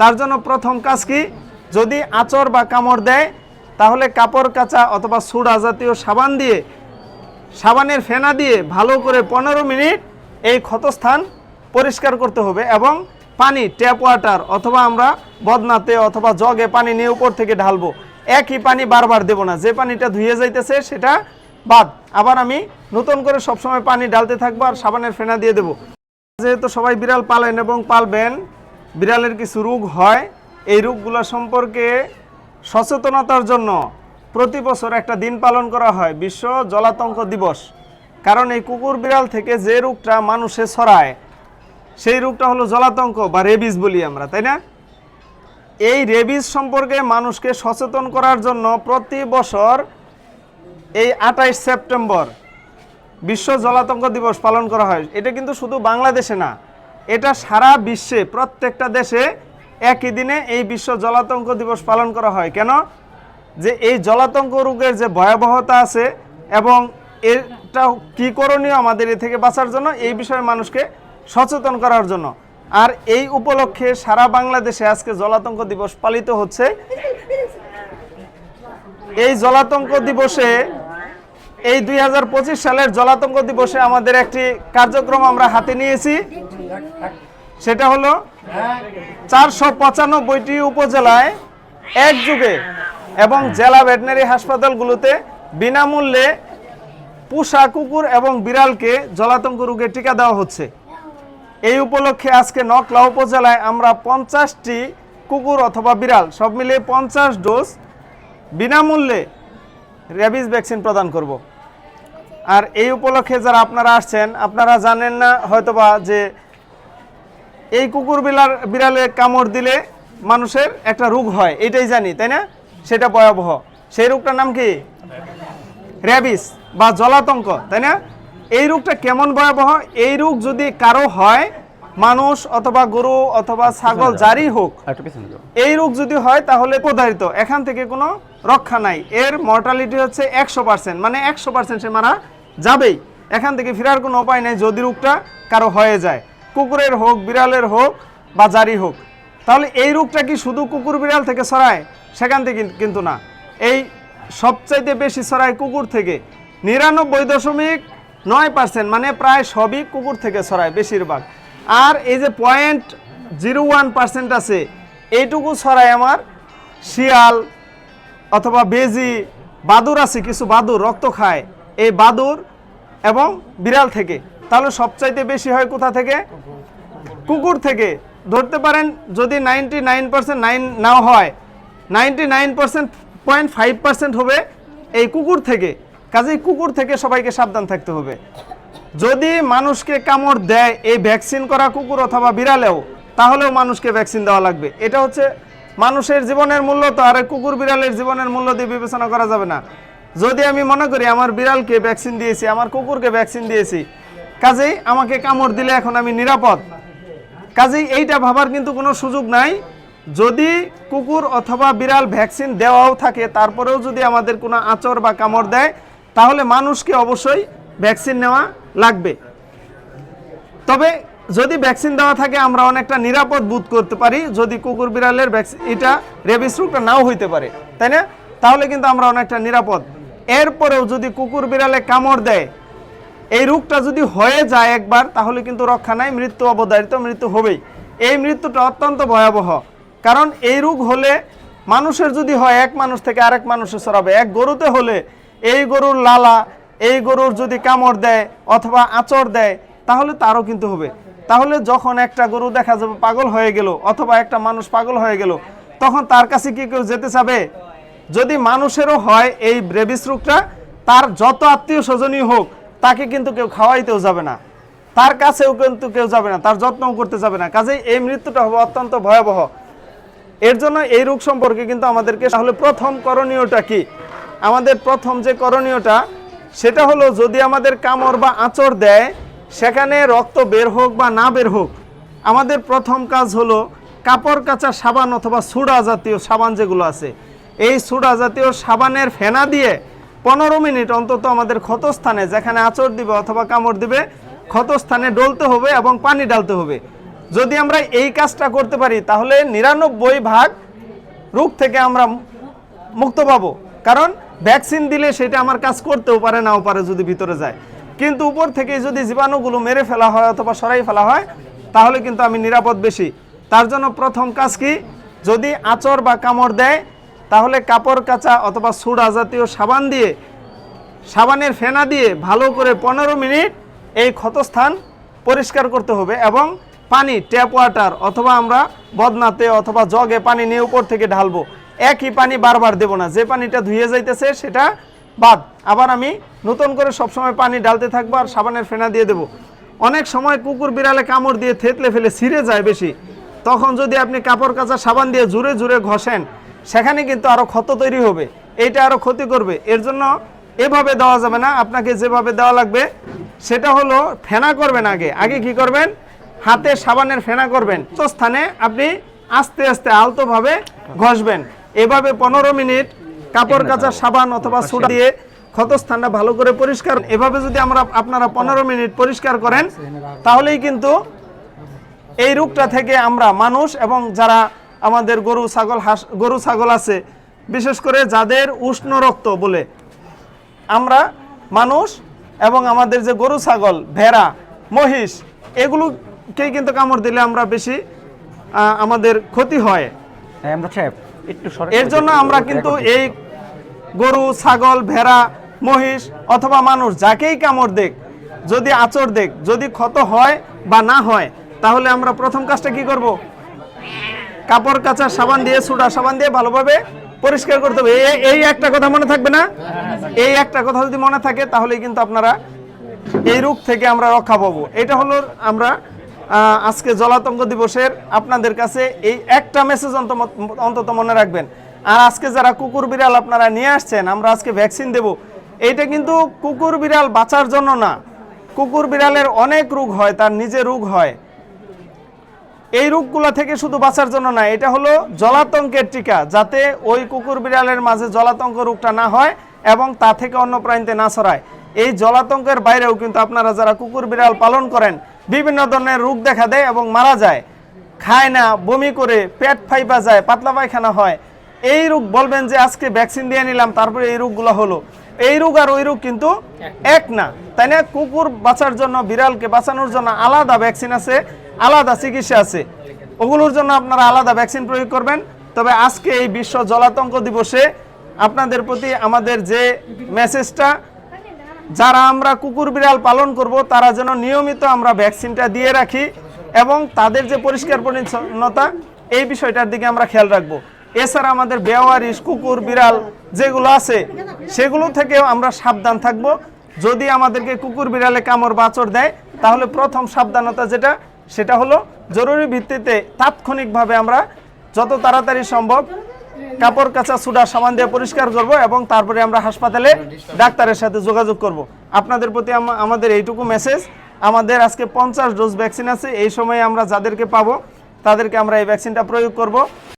তার জন্য প্রথম কাজ কি? যদি আচর বা কামড় দেয়, তাহলে কাপড় কাচা অথবা সুডা জাতীয় সাবান দিয়ে, সাবানের ফেনা দিয়ে ভালো করে পনেরো মিনিট এই ক্ষতস্থান পরিষ্কার করতে হবে এবং পানি ট্যাপ ওয়াটার অথবা আমরা বদনাতে অথবা জগে পানি নিয়ে উপর থেকে ঢালবো। একই পানি বারবার দেব না, যে পানিটা ধুয়ে যাইতেছে সেটা বাদ। আবার আমি নতুন করে সবসময় পানি ডালতে থাকব আর সাবানের ফেনা দিয়ে দেবো। যেহেতু সবাই বিড়াল পালেন এবং পালবেন বিড়ালের কিছু রোগ হয়, এই রোগগুলো সম্পর্কে সচেতনতার জন্য প্রতি বছর একটা দিন পালন করা হয়, বিশ্ব জলাতঙ্ক দিবস। কারণ এই কুকুর বিড়াল থেকে যে রোগটা মানুষে ছড়ায়, সেই রোগটা হলো জলাতঙ্ক বা রেবিস বলি আমরা, তাই না? এই রেবিস সম্পর্কে মানুষকে সচেতন করার জন্য প্রতি বছর এই আঠাইশ সেপ্টেম্বর বিশ্ব জলাতঙ্ক দিবস পালন করা হয়। এটা কিন্তু শুধু বাংলাদেশে না এটা সারা বিশ্বে, প্রত্যেকটা দেশে একই দিনে এই বিশ্ব জলাতঙ্ক দিবস পালন করা হয়। কেন? যে এই জলাতঙ্ক রোগের যে ভয়াবহতা আছে এবং এটা কি করণীয় আমাদের এ থেকে বাঁচার জন্য, এই বিষয়ে মানুষকে সচেতন করার জন্য। আর এই উপলক্ষে সারা বাংলাদেশে আজকে জলাতঙ্ক দিবস পালিত হচ্ছে। এই জলাতঙ্ক দিবসে, এই দুই হাজার পঁচিশ সালের জলাতঙ্ক দিবসে আমাদের একটি কার্যক্রম আমরা হাতে নিয়েছি। সেটা হলো চারশো পঁচানব্বইটি উপজেলায় এক যুগে এবং জেলা ভেটেনারি হাসপাতালগুলোতে বিনামূল্যে পুষা কুকুর এবং বিড়ালকে জলাতঙ্ক রোগে টিকা দেওয়া হচ্ছে। এই উপলক্ষে আজকে নকলা উপজেলায় আমরা পঞ্চাশটি কুকুর অথবা বিড়াল সব মিলিয়ে পঞ্চাশ ডোজ বিনামূল্যে র্যাবিস ভ্যাকসিন প্রদান করব। আর এই উপলক্ষে যারা আপনারা আসছেন, আপনারা জানেন না হয়তোবা যে এই কুকুর বিড়াল বিড়ালে কামড় দিলে মানুষের একটা রোগ হয় এটাই জানি তাই না? সেটা ভয়াবহ। সেই রোগটার নাম কি? র্যাবিস বা জলাতঙ্ক তাই না? এই রোগটা কেমন ভয়াবহ? এই রোগ যদি কারও হয় মানুষ অথবা গরু অথবা ছাগল যারই হোক এই রোগ যদি হয় তাহলে প্রধারিত এখান থেকে কোনো রক্ষা নাই। এর মর্টালিটি হচ্ছে একশো পার্সেন্ট মানে একশো পার্সেন্ট সে মারা যাবেই। এখান থেকে ফেরার কোনো উপায় নেই যদি রোগটা কারও হয়ে যায়। কুকুরের হোক, বিড়ালের হোক বা জারি হোক, তাহলে এই রোগটা কি শুধু কুকুর বিড়াল থেকে ছড়ায়? সেখান থেকে কিন্তু না। এই সবচাইতে বেশি ছড়ায় কুকুর থেকে। নিরানব্বই দশমিক নয় পার্সেন্ট মানে প্রায় সবই কুকুর থেকে ছড়ায় বেশিরভাগ। আর এই যে পয়েন্ট জিরো ওয়ান পার্সেন্ট আছে, এইটুকু ছড়ায় আমার শিয়াল অথবা বেজি, বাদুর আছে, কিছু বাদুর রক্ত খায়। এই বাদুর এবং বিড়াল থেকে। তাহলে সবচাইতে বেশি হয় কোথা থেকে? কুকুর থেকে। ধরতে পারেন যদি নাইনটি নাইন পার্সেন্ট নাইন নাও হয়, ninety nine percent point five percent হবে এই কুকুর থেকে। কাজেই কুকুর থেকে সবাইকে সাবধান থাকতে হবে। যদি মানুষকে কামড় দেয় এই ভ্যাকসিন করা কুকুর অথবা বিড়ালেও, তাহলেও মানুষকে ভ্যাকসিন দেওয়া লাগবে। এটা হচ্ছে মানুষের জীবনের মূল্য তো, আর কুকুর বিড়ালের জীবনের মূল্য দিয়ে বিবেচনা করা যাবে না। যদি আমি মনে করি আমার বিড়ালকে ভ্যাকসিন দিয়েছি, আমার কুকুরকে ভ্যাকসিন দিয়েছি কাজেই আমাকে কামড় দিলে এখন আমি নিরাপদ। কাজেই এইটা ভাবার কিন্তু কোনো সুযোগ নাই। যদি কুকুর অথবা বিড়াল ভ্যাকসিন দেওয়াও থাকে, তারপরেও যদি আমাদের কোনো আচর বা কামড় দেয়, তাহলে মানুষকে অবশ্যই ভ্যাকসিন নেওয়া লাগবে। তবে যদি ভ্যাকসিন দেওয়া থাকে, আমরা অনেকটা নিরাপদ বোধ করতে পারি, যদি কুকুর বিড়ালের ভ্যাকসিন এটা রেবিস রোগটা নাও হইতে পারে, তাই না? তাহলে কিন্তু আমরা অনেকটা নিরাপদ। এরপরেও যদি কুকুর বিড়ালে কামড় দেয় এই রোগটা যদি হয়ে যায় একবার, তাহলে কিন্তু রক্ষা নাই, মৃত্যু অবধারিত, মৃত্যু হবেই। এই মৃত্যুটা অত্যন্ত ভয়াবহ। কারণ এই রোগ হলে মানুষের যদি হয়, এক মানুষ থেকে আরেক মানুষে ছড়াবে। এক গরুতে হলে এই গরুর লালা, এই গরুর যদি কামড় দেয় অথবা আচর দেয়, তাহলে তারও কিন্তু হবে। তাহলে যখন একটা গরু দেখা যাবে পাগল হয়ে গেল, অথবা একটা মানুষ পাগল হয়ে গেল, তখন তার কাছে কি কেউ যেতে চাবে? যদি মানুষেরও হয় এই ব্রেবিস রোগটা, তার যত আত্মীয় স্বজনই হোক তাকে কিন্তু কেউ খাওয়াইতেও যাবে না। তার কাছেও কিন্তু কেউ যাবে না, তার যত্নও করতে যাবে না। কাজেই এই মৃত্যুটা হবে অত্যন্ত ভয়াবহ। এর জন্য এই রোগ সম্পর্কে কিন্তু আমাদেরকে তাহলে প্রথম করণীয়টা কি? আমাদের প্রথম যে করণীয়টা, সেটা হলো যদি আমাদের কামড় বা আঁচড় দেয়, সেখানে রক্ত বের হোক বা না বের হোক, আমাদের প্রথম কাজ হলো কাপড় কাচা সাবান অথবা সুডা জাতীয় সাবান যেগুলো আছে, এই সুডা জাতীয় সাবানের ফেনা দিয়ে পনেরো মিনিট অন্তত আমাদের ক্ষতস্থানে, যেখানে আঁচড় দিবে অথবা কামড় দিবে, ক্ষতস্থানে ডলতে হবে এবং পানি ডালতে হবে। যদি আমরা এই কাজটা করতে পারি, তাহলে নিরানব্বই ভাগ রোগ থেকে আমরা মুক্ত পাবো। কারণ ভ্যাকসিন দিলে সেটা আমার কাজ করতেও পারে, নাও পারে যদি ভিতরে যায়। কিন্তু উপর থেকে যদি জীবাণুগুলো মেরে ফেলা হয় অথবা সরাই ফেলা হয়, তাহলে কিন্তু আমি নিরাপদ বেশি। তার জন্য প্রথম কাজ কি, যদি আচর বা কামড় দেয় তাহলে কাপড় কাচা অথবা সুডা জাতীয় সাবান দিয়ে, সাবানের ফেনা দিয়ে ভালো করে পনেরো মিনিট এই ক্ষতস্থান পরিষ্কার করতে হবে এবং পানি ট্যাপ ওয়াটার অথবা আমরা বদনাতে অথবা জগে পানি নিয়ে উপর থেকে ঢালবো। একই পানি বারবার দেব না, যে পানিটা ধুয়ে যাইতেছে সেটা বাদ। আবার আমি নতুন করে সবসময় পানি ডালতে থাকব আর সাবানের ফেনা দিয়ে দেব। অনেক সময় কুকুর বিড়ালে কামড় দিয়ে থেতলে ফেলে ছিঁড়ে যায় বেশি। তখন যদি আপনি কাপড় কাচা সাবান দিয়ে জুড়ে জুড়ে ঘষেন সেখানে কিন্তু আরও ক্ষত তৈরি হবে এটা আরও ক্ষতি করবে। এর জন্য এভাবে দেওয়া যাবে না, আপনাকে যেভাবে দেওয়া লাগবে, সেটা হলো ফেনা করবেন আগে। আগে কি করবেন? হাতে সাবানের ফেনা করবেন। তো স্থানে আপনি আস্তে আস্তে আলতোভাবে ঘষবেন। এভাবে পনেরো মিনিট কাপড় কাচা সাবান অথবা সোডা দিয়ে ক্ষতস্থানটা ভালো করে পরিষ্কার এভাবে যদি আমরা আপনারা পনেরো মিনিট পরিষ্কার করেন, তাহলেই কিন্তু এই রোগটা থেকে আমরা মানুষ এবং যারা আমাদের গরু ছাগল হাঁস গরু ছাগল আছে। বিশেষ করে যাদের উষ্ণ রক্ত বলে। আমরা মানুষ এবং আমাদের যে গরু ছাগল ভেড়া মহিষ এগুলোকেই কিন্তু কামড় দিলে আমরা বেশি আমাদের ক্ষতি হয়। হ্যাঁ এর জন্য আমরা কিন্তু এই গরু ছাগল ভেড়া মহিষ অথবা মানুষ যাকেই কামড় দেখ যদি আচর দেখ যদি ক্ষত হয় বা না হয় তাহলে আমরা প্রথম কাজটা কি করব? কাপড়, কাচা সাবান দিয়ে সুডা সাবান দিয়ে ভালোভাবে পরিষ্কার করতে হবে। এই- একটা কথা মনে থাকবে না? এই একটা কথা যদি মনে থাকে তাহলে কিন্তু আপনারা এই রোগ থেকে আমরা রক্ষা পাবো। এটা হলো আমরা আজকে জলাতঙ্ক দিবসের আপনাদের কাছে এই একটা মেসেজ অন্তত মনে রাখবেন। আর আজকে যারা কুকুর বিড়াল আপনারা নিয়ে আসছেন, আমরা আজকে ভ্যাকসিন দেব। এইটা কিন্তু কুকুর বিড়াল বাঁচার জন্য না। কুকুর বিড়ালের অনেক রোগ হয়, তার নিজে রোগ হয়। এই রোগগুলো থেকে শুধু বাঁচার জন্য না এটা হলো জলাতঙ্কের টিকা যাতে ওই কুকুর বিড়ালের মাঝে জলাতঙ্ক রোগটা না হয় এবং তা থেকে অন্য প্রাণীতে না ছড়ায়। এই জলাতঙ্কের বাইরেও কিন্তু আপনারা যারা কুকুর বিড়াল পালন করেন বিভিন্ন ধরনের রোগ দেখা দেয় এবং মারা যায়। খায় না বমি করে পেট ফাইপা যায় পাতলা পায়খানা হয়। এই রোগ বলবেন যে আজকে ভ্যাকসিন দিয়ে নিলাম তারপরে এই রোগগুলো হলো। এই রোগ আর ওই রোগ কিন্তু এক না। তাই না? কুকুর বাঁচার জন্য বিড়ালকে বাঁচানোর জন্য আলাদা ভ্যাকসিন আছে। আলাদা চিকিৎসা আছে। ওগুলোর জন্য আপনারা আলাদা ভ্যাকসিন প্রয়োগ করবেন। তবে আজকে এই বিশ্ব জলাতঙ্ক দিবসে আপনাদের প্রতি আমাদের যে মেসেজটা যারা আমরা কুকুর বিড়াল পালন করব, তারা যেন নিয়মিত আমরা ভ্যাকসিনটা দিয়ে রাখি এবং তাদের যে পরিষ্কার পরিচ্ছন্নতা, এই বিষয়টার দিকে আমরা খেয়াল রাখব। এছাড়া আমাদের বেওয়ারিশ, কুকুর, বিড়াল যেগুলো আছে, সেগুলো থেকেও আমরা সাবধান থাকব। যদি আমাদেরকে কুকুর বিড়ালে কামড় বাচর দেয়, তাহলে প্রথম সাবধানতা যেটা সেটা হলো জরুরি ভিত্তিতে তাৎক্ষণিকভাবে আমরা যত তাড়াতাড়ি সম্ভব কাপড় কাঁচা সুডা সামান দিয়ে পরিষ্কার করব এবং তারপরে আমরা হাসপাতালে ডাক্তারের সাথে যোগাযোগ করব। আপনাদের প্রতি আমাদের এইটুকু মেসেজ আমাদের আজকে পঞ্চাশ ডোজ ভ্যাকসিন আছে। এই সময়ে আমরা যাদেরকে পাবো, তাদেরকে আমরা এই ভ্যাকসিনটা প্রয়োগ করব।